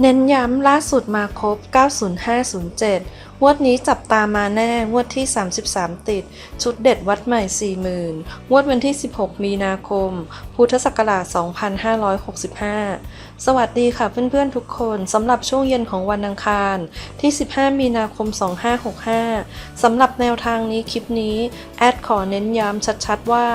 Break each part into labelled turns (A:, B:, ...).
A: เน้นย้ำล่าสุดมาครบ 90507 งวดนี้จับตามาแน่ งวดที่ 33 ติด ชุดเด็ดวัดใหม่ 40,000 งวดวันที่ 16 มีนาคม พุทธศักราช 2565 สวัสดีค่ะเพื่อนๆทุกคนสำหรับช่วงเย็นของวันอังคาร ที่ 15 มีนาคม 2565 สำหรับแนวทางนี้คลิปนี้ แอดขอเน้นย้ำชัดๆว่า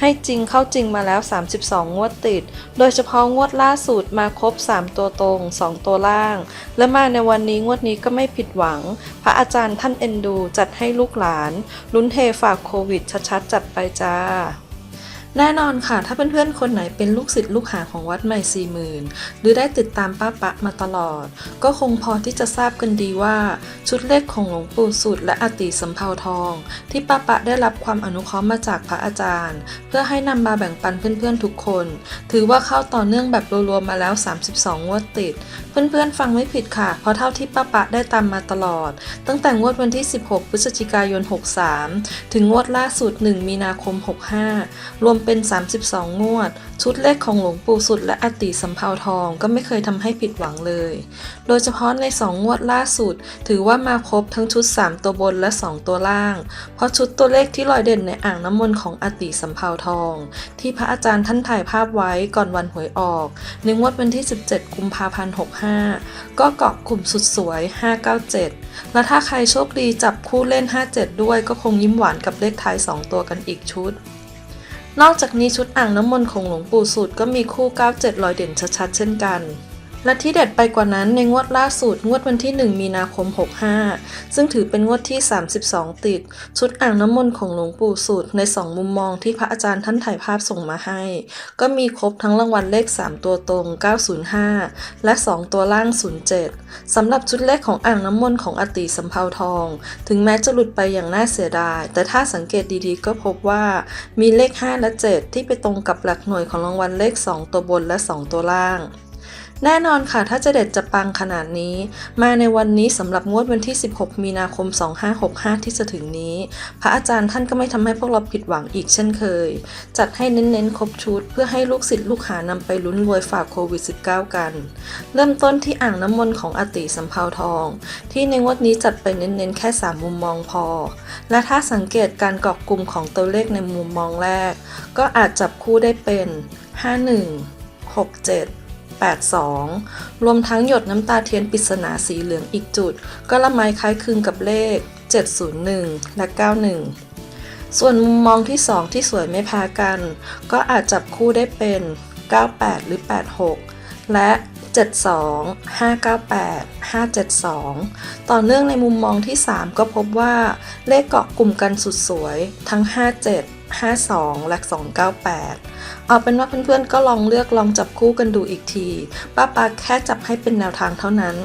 A: ให้จริงเข้าจริงมาแล้ว 32 งวดติด โดยเฉพาะงวดล่าสุดมาครบ 3 ตัวตรง 2ตัวล่าง และมาในวันนี้งวดนี้ก็ไม่ผิดหวัง พระอาจารย์ท่านเอ็นดูจัดให้ลูกหลาน ลุ้นเทฝากโควิดชัดๆจัดไปจ้า แน่นอนค่ะ ถ้าเพื่อนๆ คนไหนเป็นลูกศิษย์ลูกหาของวัดใหม่สี่หมื่นหรือได้ติดตามป้าปะมาตลอด ก็คงพอที่จะทราบกันดีว่า ชุดเลขของหลวงปู่สุดและอติสำเภาทอง ที่ป้าปะได้รับความอนุเคราะห์มาจากพระอาจารย์ เพื่อให้นำมาแบ่งปันเพื่อนๆทุกคน ถือว่าเข้าต่อเนื่องแบบรวมๆมาแล้ว 32 งวดติด เพื่อนๆ ฟังไม่ผิดค่ะ เพราะเท่าที่ป้าปะได้ตามมาตลอด ตั้งแต่งวดวันที่ 16 พฤศจิกายน 63 ถึงงวดล่าสุด 1 มีนาคม 65 รวมเป็น 32 งวด ชุดเลขของหลวงปู่สุดและอติสำเภาทองก็ไม่เคยทำให้ผิดหวังเลย โดยเฉพาะใน 2 งวดล่าสุด ถือว่ามาครบทั้งชุด 3 ตัวบนและ 2 ตัวล่าง เพราะชุดตัวเลขที่ลอยเด่นในอ่างน้ำมนต์ของอติสำเภาทอง ที่พระอาจารย์ท่านถ่ายภาพไว้ก่อนวันหวยออกในงวดวันที่ 17 กุมภาพันธ์ 65 ก็เกาะกลุ่มสุดสวย 597 และถ้าใครโชคดีจับคู่เล่น 57 ด้วยก็คงยิ้มหวานกับเลขท้าย 2 ตัวกันอีกชุด นอกจากนี้ชุดอ่างน้ำมนต์ของหลวงปู่สุดก็มีคู่ 97รอยเด่นชัดๆ เช่นกัน และที่เด็ดไปกว่านั้นในงวดล่าสุดงวดวันที่ 1 มีนาคม 65 ซึ่งถือเป็นงวดที่ 32 ติด ชุดอ่างน้ำมนต์ของหลวงปู่สุดใน 2 มุมมองที่พระอาจารย์ท่านถ่ายภาพส่งมาให้ ก็มีครบทั้งรางวัลเลข 3 ตัวตรง 905 และ 2 ตัวล่าง 07 สำหรับชุดเลขของอ่างน้ำมนต์ของอติสำเภาทอง ถึงแม้จะหลุดไปอย่างน่าเสียดาย แต่ถ้าสังเกตดีๆ ก็พบว่ามีเลข 5 และ 7 ที่ไปตรงกับหลักหน่วยของรางวัลเลข 2 ตัวบนและ 2 ตัวล่าง แน่นอนค่ะ ถ้าจะเด็ดจะปังขนาดนี้ มาในวันนี้สำหรับงวดวันที่ 16 มีนาคม 2565 ที่จะถึงนี้ พระอาจารย์ท่านก็ไม่ทำให้พวกเราผิดหวังอีกเช่นเคย จัดให้เน้นๆ ครบชุด เพื่อให้ลูกศิษย์ลูกหานำไปลุ้นรวยฝากโควิด -19 กัน เริ่มต้นที่อ่างน้ำมนต์ของอติสำเภาทอง ที่ในงวดนี้จัดไปเน้นๆ แค่ 3 มุมมองพอ และถ้าสังเกตการเกาะกลุ่มของตัวเลขในมุมมองแรก ก็อาจจับคู่ได้เป็น 51 67 82 รวมทั้งหยดน้ำตาเทียนปริศนาสีเหลืองอีกจุด ก็ละไมคล้ายคลึงกับเลข 701 และ 91 ส่วนมุมมองที่ 2 ที่สวยไม่แพ้กัน ก็อาจจับคู่ได้เป็น 98 หรือ 86 และ 72 598 572 ต่อเนื่องในมุมมองที่ 3 ก็พบว่าเลขเกาะกลุ่มกันสุดสวยทั้ง 57 52 และ 298 เอาเป็นว่าเพื่อนๆก็ลองเลือกลองจับคู่กันดูอีกที ป้าปาแค่จับให้เป็นแนวทางเท่านั้น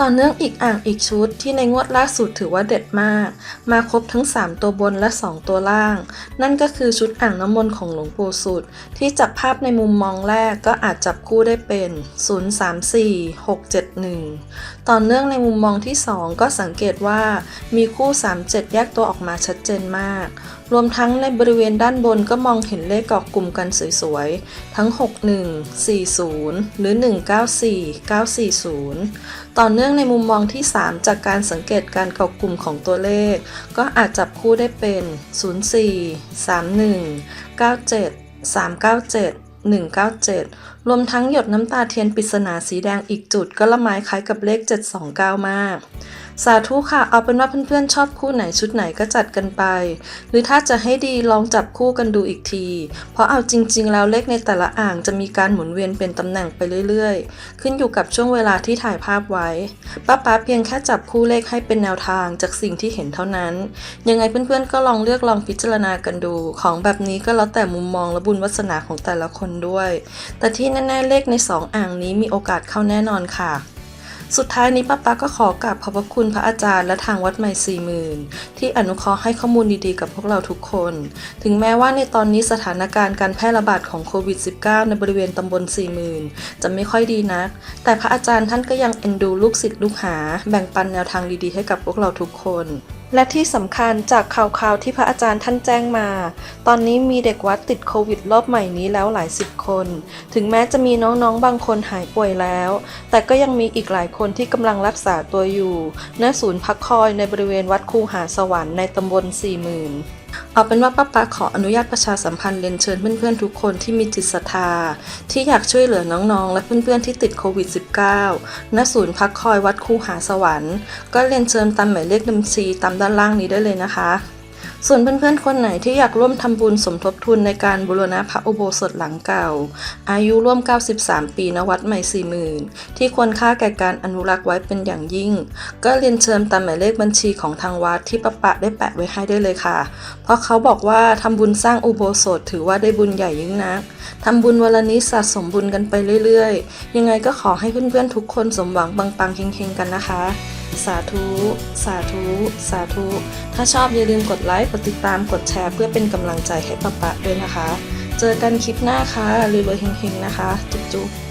A: ต่อเนื่องอีกอ่างอีกชุดที่ในงวดล่าสุดถือว่าเด็ดมาก มาครบทั้ง 3 ตัวบนและ 2 ตัวล่าง นั่นก็คือชุดอ่างน้ำมนต์ของหลวงปู่สุด ที่จับภาพในมุมมองแรกก็อาจจับคู่ได้เป็น 034 671 ต่อเนื่องในมุมมองที่ 2 ก็สังเกตว่ามีคู่ 37 แยกตัวออกมาชัดเจนมาก รวมทั้งในบริเวณด้านบนก็มองเห็นเลขเกาะกลุ่มกันสวยๆ ทั้ง 61 40 หรือ 194 940 ต่อเนื่องในมุมมองที่ 3 จากการสังเกตการเกาะกลุ่มของตัวเลข ก็อาจจับคู่ได้เป็น 04 31 97 397 197รวมทั้งหยดน้ำตาเทียนปริศนาสีแดงอีกจุดก็ละไม้คล้ายกับเลข 729 มาก สาธุค่ะ เอาเป็นว่าเพื่อนๆชอบคู่ไหนชุดไหนก็จัดกันไป หรือถ้าจะให้ดีลองจับคู่กันดูอีกที เพราะเอาจริง ๆ แล้วเลขในแต่ละอ่างจะมีการหมุนเวียนเป็นตำแหน่งไปเรื่อยๆ ขึ้นอยู่กับช่วงเวลาที่ถ่ายภาพไว้ป้าป๊าเพียงแค่จับคู่เลขให้เป็นแนวทางจากสิ่งที่เห็นเท่านั้น ยังไงเพื่อนๆก็ลองเลือกลองพิจารณากันดู ของแบบนี้ก็แล้วแต่มุมมองและบุญวาสนาของแต่ละคนด้วย แต่ที่แน่ๆเลขในสองอ่างนี้มีโอกาสเข้าแน่นอนค่ะ สุดท้ายนี้ป้าป๊าก็ขอกราบขอบพระคุณพระอาจารย์และทางวัดใหม่สี่หมื่นที่อนุเคราะห์ให้ข้อมูลดีๆกับพวกเราทุกคน ถึงแม้ว่าในตอนนี้สถานการณ์การแพร่ระบาดของโควิด -19 ในบริเวณตำบลสี่หมื่นจะไม่ค่อยดีนัก แต่พระอาจารย์ท่านก็ยังเอ็นดูลูกศิษย์ลูกหา แบ่งปันแนวทางดีๆ ให้กับพวกเราทุกคน และที่สำคัญจากข่าวๆที่พระอาจารย์ท่านแจ้งมา ตอนนี้มีเด็กวัดติดโควิดรอบใหม่นี้แล้วหลายสิบคน ถึงแม้จะมีน้องๆบางคนหายป่วยแล้ว แต่ก็ยังมีอีกหลายคนที่กำลังรักษาตัวอยู่ณศูนย์พักคอยในบริเวณวัดคูหาสวรรค์ในตำบลสี่หมื่น เอาเป็นว่าป้าป๊าขออนุญาตประชาสัมพันธ์เรียนเชิญเพื่อนๆทุกคนที่มีจิตศรัทธา ที่อยากช่วยเหลือน้องๆ และเพื่อนๆที่ติดโควิด -19 ณศูนย์พักคอยวัดคูหาสวรรค์ ก็เรียนเชิญตามหมายเลขบัญชีตามด้านล่างนี้ได้เลยนะคะ ส่วนเพื่อนๆ คนไหนที่อยากร่วมทำบุญสมทบทุนในการบูรณะพระอุโบสถหลังเก่า อายุร่วม 93 ปีณวัดใหม่40,000ที่ควรค่าแก่การอนุรักษ์ไว้เป็นอย่างยิ่ง ก็เรียนเชิญตามหมายเลขบัญชีของทางวัดที่ประปะได้แปะไว้ให้ได้เลยค่ะ เพราะเขาบอกว่าทำบุญสร้างอุโบสถถือว่าได้บุญใหญ่ยิ่งนักทำบุญวันละนิดสะสมบุญกันไปเรื่อยๆ ยังไงก็ขอให้เพื่อนๆทุกคนสมหวังปังๆเฮงๆกันนะคะ สาธุ สาธุ สาธุ ถ้าชอบอย่าลืมกดไลค์ กดติดตาม กดแชร์ เพื่อเป็นกำลังใจให้ปะปะด้วยนะคะ เจอกันคลิปหน้าค่ะรวยๆเฮงๆนะคะ จุ๊บๆ